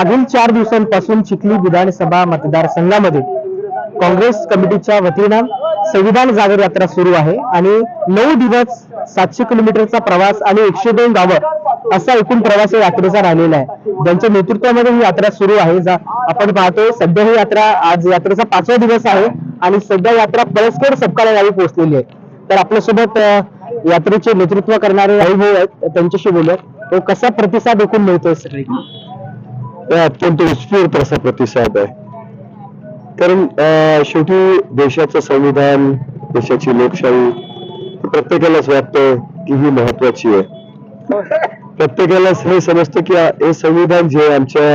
मागील चार दिवसांपासून चिखली विधानसभा मतदारसंघामध्ये काँग्रेस कमिटीच्या वतीनं संविधान जागर यात्रा सुरू आहे आणि नऊ दिवस सातशे किलोमीटरचा प्रवास आणि एकशे दोन गावं असा एकूण प्रवास या यात्रेचा राहिलेला आहे. ज्यांच्या नेतृत्वामध्ये ही यात्रा सुरू आहे जा- आपण पाहतोय सध्या ही यात्रा आज यात्रेचा पाचवा दिवस आहे आणि सध्या यात्रा परस्पर सपकाळा गावी पोहोचलेली आहे. तर आपल्यासोबत यात्रेचे नेतृत्व करणारे भाऊ आहेत त्यांच्याशी बोलूयात. तो कसा प्रतिसाद एकूण मिळतोय सगळी अत्यंत उत्स्फूर्त असा प्रतिसाद आहे. कारण शेवटी देशाचं संविधान देशाची लोकशाही प्रत्येकालाच वाटतं की ही महत्वाची आहे. प्रत्येकालाच हे समजतं की हे संविधान जे आमच्या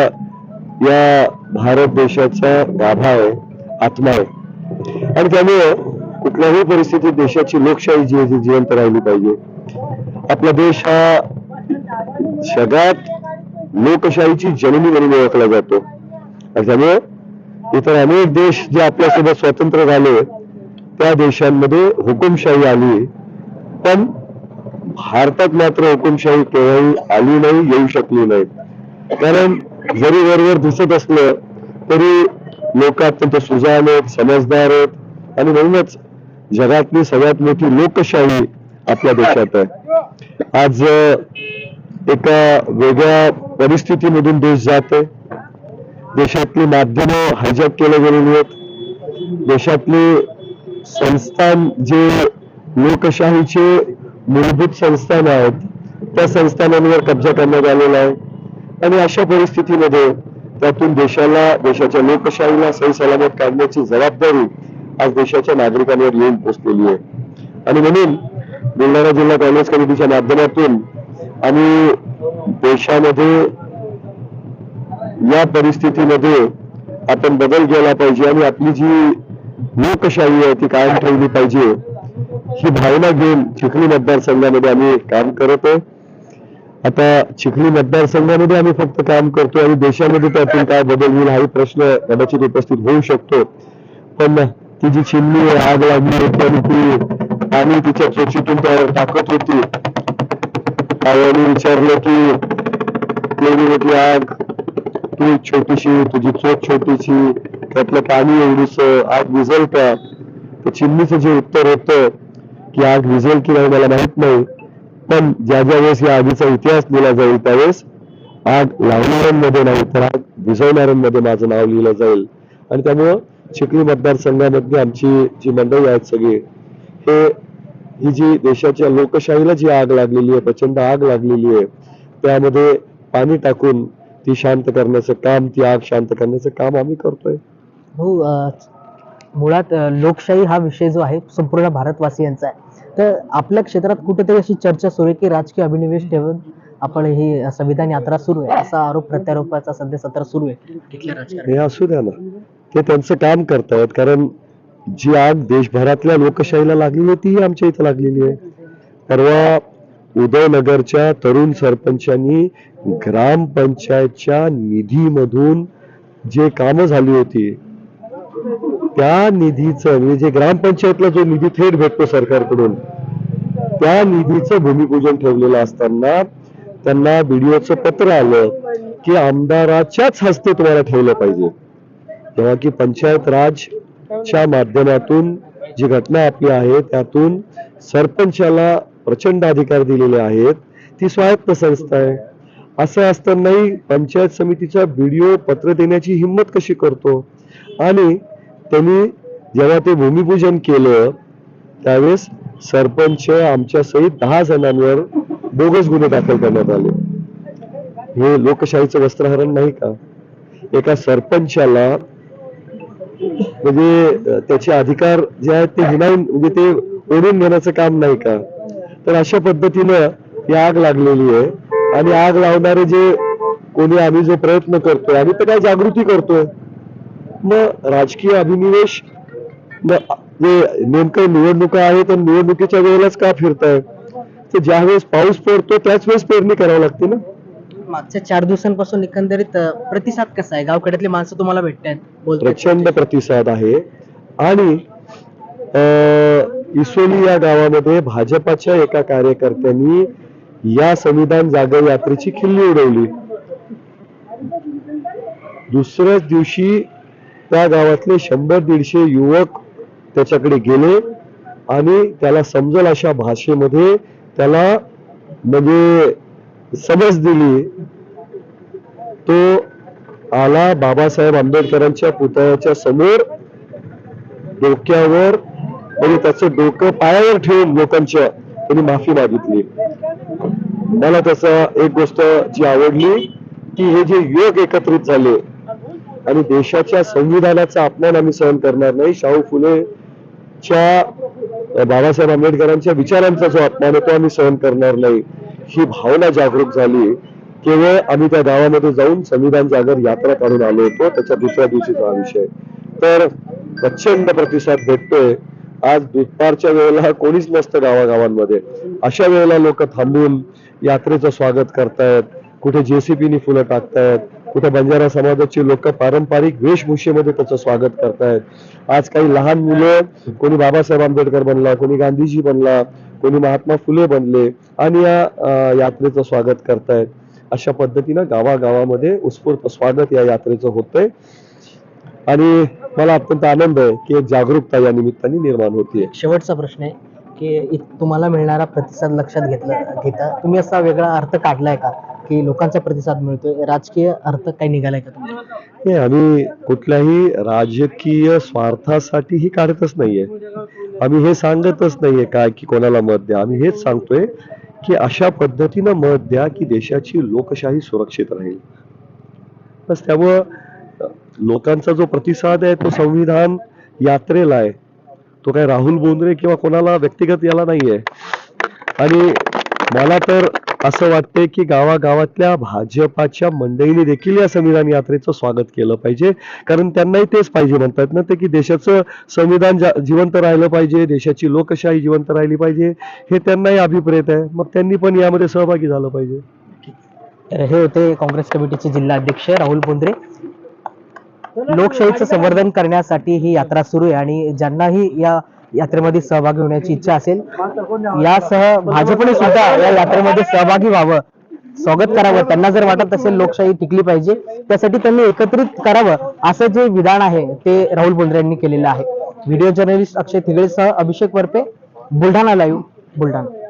या भारत देशाचा गाभा आहे आत्मा आहे. आणि त्यामुळे कुठल्याही परिस्थितीत देशाची लोकशाही जी आहे ती जिवंत राहिली पाहिजे. आपला देश हा जगात लोकशाहीची जननी म्हणून ओळखला जातो. त्यामुळे इतर अनेक देश जे आपल्यासोबत स्वतंत्र झाले त्या देशांमध्ये हुकुमशाही आली. पण भारतात मात्र हुकुमशाही केव्हाही आली नाही येऊ शकली नाही. कारण जरी वरवर दिसत असलं तरी लोक अत्यंत सुजाण आहेत समजदार आहेत आणि म्हणूनच जगातली सगळ्यात मोठी लोकशाही आपल्या देशात आहे. आज एका वेगळ्या परिस्थितीमधून देश जाते देशातली माध्यमं हायजॅक केले गेलेली आहेत. देशातली संस्थान जे लोकशाहीचे मूलभूत संस्थान आहेत त्या संस्थानांवर कब्जा करण्यात आलेला आहे. आणि अशा परिस्थितीमध्ये त्यातून देशाला देशाच्या लोकशाहीला सही सलामत काढण्याची जबाबदारी आज देशाच्या नागरिकांवर येऊन पोचलेली आहे. आणि म्हणून बुलढाणा जिल्हा काँग्रेस कमिटीच्या माध्यमातून आणि देशामध्ये या परिस्थितीमध्ये आपण बदल केला पाहिजे आणि आपली जी लोकशाही आहे ती कायम ठेवली पाहिजे ही भावना घेऊन चिखली मतदारसंघामध्ये आम्ही काम करत आहे. आता चिखली मतदारसंघामध्ये आम्ही फक्त काम करतो आणि देशामध्ये त्यातून काय बदल होईल हाही प्रश्न कदाचित उपस्थित होऊ शकतो. पण ती जी चिमणी आहे, आग लागली होती आणि ती पाणी तिच्या चोचीतून त्यावर टाकत होती. आणि विचारलं की एवढी आग तू छोटीशी तुझी चोच छोटीशी त्यातलं पाणी एवढीच आग विझेल का तर चिमणीचं जे उत्तर होतं की आग विझेल की नाही मला माहीत नाही पण ज्या ज्या वेळेस या आगीचा इतिहास लिहिला जाईल त्यावेळेस आग लावणाऱ्यांमध्ये नाही तर आग विझवणाऱ्यांमध्ये माझं नाव लिहिलं जाईल. आणि त्यामुळं चिखली मतदारसंघामध्ये आमची जी मंडळी आहेत सगळी हे ही जी देशाच्या लोकशाहीला जी आग लागलेली आहे प्रचंड आग लागलेली आहे त्यामध्ये पाणी टाकून ती शांत करण्याचं काम ती आग शांत करण्याचं काम आम्ही करतोय. हो मुळात लोकशाही हा विषय जो आहे संपूर्ण भारतवासियांचा आहे. तर आपल्या क्षेत्रात कुठेतरी अशी चर्चा सुरू आहे की राजकीय अभिनिवेश ठेवून आपण ही संविधान यात्रा सुरू आहे. असा आरोप प्रत्यारोपाचा सध्या सत्र सुरू आहे. हे असू द्या ना. ते त्यांचं काम करतायत कारण जी आग देशभरातल्या लोकशाहीला लागली होती ही आमच्या इथं लागलेली आहे. परवा उदयनगरच्या तरुण सरपंचांनी ग्रामपंचायतच्या निधीमधून जे कामं झाली होती त्या निधीचं म्हणजे जे ग्रामपंचायतला जो निधी थेट भेटतो सरकारकडून त्या निधीचं भूमिपूजन ठेवलेलं असताना त्यांना बीडीओचं पत्र आलं की आमदाराच्याच हस्ते तुम्हाला ठेवलं पाहिजे. तेव्हा की पंचायत राज च्या माध्यमातून जी घटना आपली आहे त्यातून सरपंचाला प्रचंड अधिकार दिलेले आहेत. ती स्वायत्त संस्था आहे. असं असतानाही पंचायत समितीचा व्हिडिओ पत्र देण्याची हिंमत कशी करतो? आणि त्यांनी जेव्हा ते भूमिपूजन केलं त्यावेळेस सरपंच आमच्या सहित दहा जणांवर बोगस गुन्हे दाखल करण्यात आले. हे लोकशाहीचं वस्त्रहरण नाही का? एका सरपंचाला म्हणजे त्याचे अधिकार जे आहेत ते हिनावून म्हणजे ते ओढून घेण्याचं काम नाही का? तर अशा पद्धतीनं ही आग लागलेली आहे. आणि आग लावणारे जे कोणी आम्ही जो प्रयत्न करतोय आम्ही तर काय जागृती करतोय? मग राजकीय अभिनिवेश मग जे नेमकं निवडणुका आहे तर निवडणुकीच्या वेळेलाच का फिरताय? तर ज्या वेळेस पाऊस पडतो त्याच वेळेस पेरणी करावी लागते ना? मागच्या चार दिवसांपासून एकंदरीत अ, प्रतिसाद कसा आहे? गावखेड्यातली माणसं तुम्हाला भेटतायत प्रचंड प्रतिसाद आहे. आणि अं, इसोली या गावामध्ये भाजपाच्या एका कार्यकर्त्यांनी या संविधान जागर यात्रेची खिल्ली उडवली. दुसऱ्याच दिवशी त्या गावातले शंभर दीडशे युवक त्याच्याकडे गेले आणि त्याला समजल अशा भाषेमध्ये त्याला म्हणजे समज दिली तो आला बाबासाहेब आंबेडकरांच्या पुतळ्याच्या समोर डोक्यावर म्हणजे त्याचं डोकं पायावर ठेवून लोकांच्या त्यांनी माफी मागितली. मला त्याचा एक गोष्ट जी आवडली की हे जे युवक एकत्रित झाले आणि देशाच्या संविधानाचा अपमान आम्ही सहन करणार नाही शाहू फुलेच्या बाबासाहेब आंबेडकरांच्या विचारांचा जो अपमान आहे तो आम्ही सहन करणार नाही. ही भावना जागरूक झाली. केवळ आम्ही त्या गावामध्ये जाऊन संविधान जागर यात्रा काढून आलो होतो त्याच्या दुसऱ्या दिवशीचा हा विषय. तर प्रचंड प्रतिसाद भेटतोय. आज दुपारच्या वेळेला कोणीच नसतं गावागावांमध्ये. अशा वेळेला लोक थांबून यात्रेचं स्वागत करतायत. कुठे जेसीबीनी फुलं टाकतायत. कुठं बंजारा समाजाची लोक पारंपरिक वेशभूषेमध्ये त्याचं स्वागत करतायत. आज काही लहान मुलं कोणी बाबासाहेब आंबेडकर बनला कोणी गांधीजी बनला कोणी महात्मा फुले बनले आणि या यात्रेचं स्वागत करतायत. अशा पद्धतीनं गावागावामध्ये उत्स्फूर्त स्वागत या यात्रेचं होतंय. आणि मला अत्यंत आनंद आहे की एक जागरूकता या निमित्ताने निर्माण होतीये. शेवटचा प्रश्न आहे की तुम्हाला मिळणारा प्रतिसाद लक्षात घेतला घेता. तुम्ही असा वेगळा अर्थ काढलाय का? की लोकांचा प्रतिसाद मिळतोय. राजकीय अर्थ काही निघालाय का तुम्हाला हे आम्ही कुठल्याही राजकीय स्वार्थासाठी ही काढतच नाहीये. आम्ही हे सांगतच नाहीये काय की कोणाला मत द्या. आम्ही हेच सांगतोय की अशा पद्धतीनं मत द्या की देशाची लोकशाही सुरक्षित राहील. बस त्यामुळं लोकांचा जो प्रतिसाद आहे तो संविधान यात्रेला आहे. तो काय राहुल बोंद्रे किंवा कोणाला व्यक्तिगत याला नाहीये. आणि मला तर असं वाटतंय की गावागावातल्या भाजपाच्या मंडळीने देखील या संविधान यात्रेचं स्वागत केलं पाहिजे. कारण त्यांनाही तेच पाहिजे म्हणतात ना ते की देशाचं संविधान जिवंत राहिलं पाहिजे देशाची लोकशाही जिवंत राहिली पाहिजे हे त्यांनाही अभिप्रेत आहे. मग त्यांनी पण यामध्ये सहभागी झालं पाहिजे. तर हे होते काँग्रेस कमिटीचे जिल्हा अध्यक्ष राहुल पोंद्रे. लोकशाहीचं संवर्धन करण्यासाठी ही यात्रा सुरू आहे आणि ज्यांनाही या यात्रेमध्ये सहभागी होण्याची इच्छा असेल यासह भाजपने सुद्धा या यात्रेमध्ये सहभागी व्हावं. स्वागत करावं. त्यांना जर वाटत असेल लोकशाही टिकली पाहिजे त्यासाठी त्यांनी एकत्रित करावं असं जे विधान आहे ते राहुल बोंद्रे यांनी केलेलं आहे. व्हिडिओ जर्नलिस्ट अक्षय थिगळेसह अभिषेक वरपे बुलढाणा लाईव्ह बुलढाणा.